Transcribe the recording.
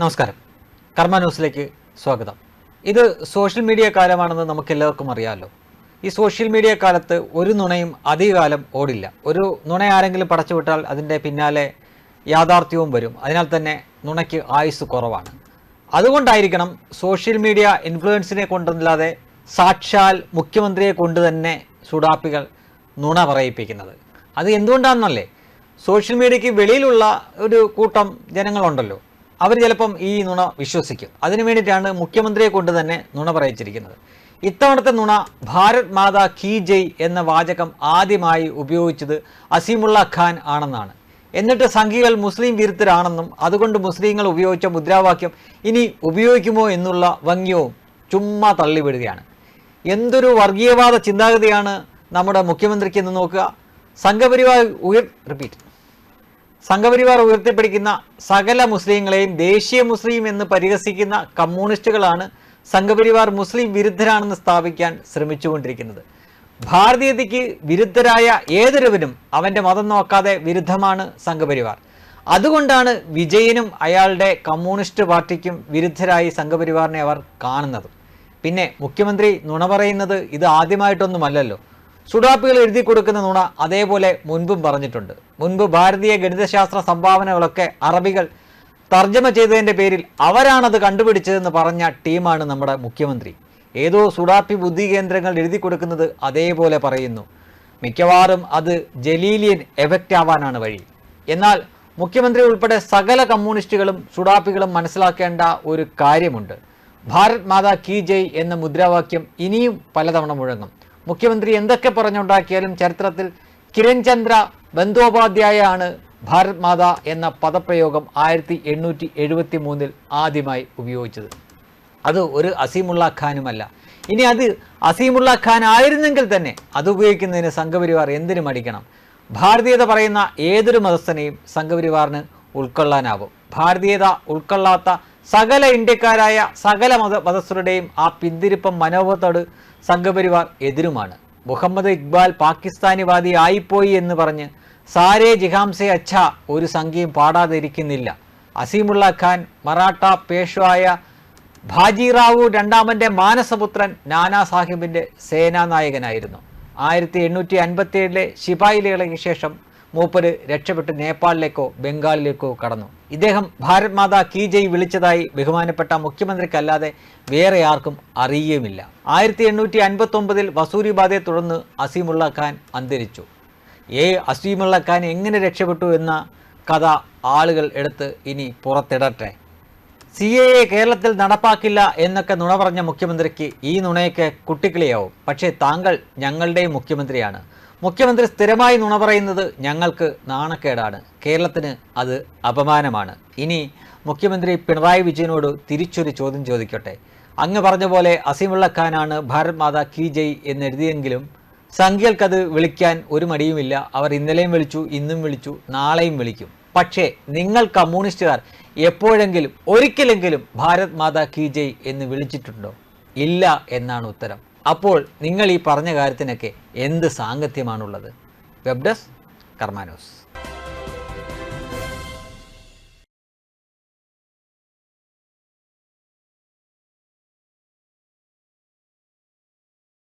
നമസ്കാരം. കർമ്മ ന്യൂസിലേക്ക് സ്വാഗതം. ഇത് സോഷ്യൽ മീഡിയ കാലമാണെന്ന് നമുക്ക് എല്ലാവർക്കും അറിയാമല്ലോ ഈ സോഷ്യൽ മീഡിയ കാലത്ത് ഒരു നുണയും അധികകാലം ഓടില്ല. ഒരു നുണ ആരെങ്കിലും പടച്ചുവിട്ടാൽ അതിന്റെ പിന്നാലെ യാഥാർത്ഥ്യവും വരും. അതിനാൽ തന്നെ നുണയ്ക്ക് ആയുസ് കുറവാണ്. അതുകൊണ്ടായിരിക്കണം സോഷ്യൽ മീഡിയ ഇൻഫ്ലുവൻസിനെ കൊണ്ടല്ലാതെ സാക്ഷാൽ മുഖ്യമന്ത്രിയെ കൊണ്ട് തന്നെ സുഡാപ്പികൾ നുണ പറയിപ്പിക്കുന്നത്. അത് എന്തുകൊണ്ടാണെന്നല്ലേ? സോഷ്യൽ മീഡിയയ്ക്ക് വെളിയിലുള്ള ഒരു കൂട്ടം ജനങ്ങളുണ്ടല്ലോ. അവർ ചിലപ്പം ഈ നുണ വിശ്വസിക്കും. അതിനു വേണ്ടിയിട്ടാണ് മുഖ്യമന്ത്രിയെ കൊണ്ട് തന്നെ നുണ പറയിച്ചിരിക്കുന്നത്. ഇത്തവണത്തെ നുണ ഭാരത് മാതാ കീ ജയ് എന്ന വാചകം ആദ്യമായി ഉപയോഗിച്ചത് അസീമുള്ള ഖാൻ ആണെന്നാണ്. എന്നിട്ട് സംഘികൾ മുസ്ലിം വിരുദ്ധരാണെന്നും അതുകൊണ്ട് മുസ്ലിങ്ങൾ ഉപയോഗിച്ച മുദ്രാവാക്യം ഇനി ഉപയോഗിക്കുമോ എന്നുള്ള ഭംഗ്യവും ചുമ്മാ തള്ളിവിടുകയാണ്. എന്തൊരു വർഗീയവാദ ചിന്താഗതിയാണ് നമ്മുടെ മുഖ്യമന്ത്രിക്ക് എന്ന് നോക്കുക. സംഘപരിവാർ ഉയർ റിപ്പീറ്റ് സംഘപരിവാർ ഉയർത്തിപ്പിടിക്കുന്ന സകല മുസ്ലിങ്ങളെയും ദേശീയ മുസ്ലിം എന്ന് പരിഹസിക്കുന്ന കമ്മ്യൂണിസ്റ്റുകളാണ് സംഘപരിവാർ മുസ്ലിം വിരുദ്ധരാണെന്ന് സ്ഥാപിക്കാൻ ശ്രമിച്ചുകൊണ്ടിരിക്കുന്നത്. ഭാരതീയതയ്ക്ക് വിരുദ്ധരായ ഏതൊരുവനും അവന്റെ മതം നോക്കാതെ വിരുദ്ധമാണ് സംഘപരിവാർ. അതുകൊണ്ടാണ് വിജയനും അയാളുടെ കമ്മ്യൂണിസ്റ്റ് പാർട്ടിക്കും വിരുദ്ധരായി സംഘപരിവാറിനെ അവർ കാണുന്നത്. പിന്നെ മുഖ്യമന്ത്രി നുണ പറയുന്നത് ഇത് ആദ്യമായിട്ടൊന്നുമല്ലല്ലോ. സുഡാപ്പികൾ എഴുതി കൊടുക്കുന്ന നുണ അതേപോലെ മുൻപും പറഞ്ഞിട്ടുണ്ട്. മുൻപ് ഭാരതീയ ഗണിതശാസ്ത്ര സംഭാവനകളൊക്കെ അറബികൾ തർജമ ചെയ്തതിന്റെ പേരിൽ അവരാണത് കണ്ടുപിടിച്ചതെന്ന് പറഞ്ഞ ടീമാണ് നമ്മുടെ മുഖ്യമന്ത്രി. ഏതോ സുഡാപ്പി ബുദ്ധി കേന്ദ്രങ്ങൾ എഴുതി കൊടുക്കുന്നത് അതേപോലെ പറയുന്നു. മിക്കവാറും അത് ജലീലിയൻ എഫക്റ്റ് ആവാനാണ് വഴി. എന്നാൽ മുഖ്യമന്ത്രി ഉൾപ്പെടെ സകല കമ്മ്യൂണിസ്റ്റുകളും സുഡാപ്പികളും മനസ്സിലാക്കേണ്ട ഒരു കാര്യമുണ്ട്. ഭാരത് മാതാ കീ ജയ് എന്ന മുദ്രാവാക്യം ഇനിയും പലതവണ മുഴങ്ങും. മുഖ്യമന്ത്രി എന്തൊക്കെ പറഞ്ഞുണ്ടാക്കിയാലും ചരിത്രത്തിൽ കിരൺചന്ദ്ര ബന്ദോപാധ്യായ ആണ് ഭാരത് മാത എന്ന പദപ്രയോഗം ആയിരത്തി എണ്ണൂറ്റി എഴുപത്തി മൂന്നിൽ ആദ്യമായി ഉപയോഗിച്ചത്. അത് ഒരു അസീമുള്ള ഖാനുമല്ല. ഇനി അത് അസീമുള്ള ഖാൻ ആയിരുന്നെങ്കിൽ തന്നെ അത് ഉപയോഗിക്കുന്നതിന് സംഘപരിവാർ എന്തിനു മടിക്കണം? ഭാരതീയത പറയുന്ന ഏതൊരു മതസ്ഥനെയും സംഘപരിവാറിന് ഉൾക്കൊള്ളാനാവും. ഭാരതീയത ഉൾക്കൊള്ളാത്ത സകല ഇന്ത്യക്കാരായ സകല മത മതസ്ഥരുടെയും ആ പിന്തിരിപ്പം മനോഭാവത്തോട് സംഘപരിവാർ എതിരുമാണ്. മുഹമ്മദ് ഇക്ബാൽ പാകിസ്ഥാനിവാദി ആയിപ്പോയി എന്ന് പറഞ്ഞ് സാരേ ജിഹാംസെ അച്ഛ ഒരു സംഖ്യയും പാടാതിരിക്കുന്നില്ല. അസീമുള്ള ഖാൻ മറാഠ പേഷ്വായ ഭാജിറാവു രണ്ടാമന്റെ മാനസപുത്രൻ നാനാ സാഹിബിന്റെ സേനാനായകനായിരുന്നു. ആയിരത്തി എണ്ണൂറ്റി അൻപത്തി ഏഴിലെ ശിപായിലേക്ക് ശേഷം മൂപ്പര് രക്ഷപ്പെട്ട് നേപ്പാളിലേക്കോ ബംഗാളിലേക്കോ കടന്നു. ഇദ്ദേഹം ഭാരത് മാതാ കി ജയ് വിളിച്ചതായി ബഹുമാനപ്പെട്ട മുഖ്യമന്ത്രിക്കല്ലാതെ വേറെ ആർക്കും അറിയുകയുമില്ല. ആയിരത്തി എണ്ണൂറ്റി അൻപത്തി ഒമ്പതിൽ വസൂരിബാധയെ തുടർന്ന് അസീമുള്ള ഖാൻ അന്തരിച്ചു. ഏ അസീമുള്ള ഖാൻ എങ്ങനെ രക്ഷപ്പെട്ടു എന്ന കഥ ആളുകൾ എടുത്ത് ഇനി പുറത്തിടട്ടെ. സി എ എ കേരളത്തിൽ നടപ്പാക്കില്ല എന്നൊക്കെ നുണ പറഞ്ഞ മുഖ്യമന്ത്രിക്ക് ഈ നുണയൊക്കെ കുട്ടിക്കിളിയാവും. പക്ഷേ താങ്കൾ ഞങ്ങളുടെയും മുഖ്യമന്ത്രിയാണ്. മുഖ്യമന്ത്രി സ്ഥിരമായി നുണ പറയുന്നത് ഞങ്ങൾക്ക് നാണക്കേടാണ്. കേരളത്തിന് അത് അപമാനമാണ്. ഇനി മുഖ്യമന്ത്രി പിണറായി വിജയനോട് തിരിച്ചൊരു ചോദ്യം ചോദിക്കട്ടെ. അങ്ങ് പറഞ്ഞ പോലെ അസീമുള്ള ഖാനാണ് ഭാരത് മാതാ കീ ജയ് എന്നെഴുതിയെങ്കിലും സംഖ്യകൾക്കത് വിളിക്കാൻ ഒരു മടിയുമില്ല. അവർ ഇന്നലെയും വിളിച്ചു ഇന്നും വിളിച്ചു നാളെയും വിളിക്കും. പക്ഷേ നിങ്ങൾ കമ്മ്യൂണിസ്റ്റുകാർ എപ്പോഴെങ്കിലും ഒരിക്കലെങ്കിലും ഭാരത് മാതാ കി ജയ് എന്ന് വിളിച്ചിട്ടുണ്ടോ? ഇല്ല എന്നാണ് ഉത്തരം. അപ്പോൾ നിങ്ങൾ ഈ പറഞ്ഞ കാര്യത്തിനൊക്കെ എന്ത് സാങ്കത്യമാണുള്ളത്? വെബ്ഡസ് കർമാനോസ്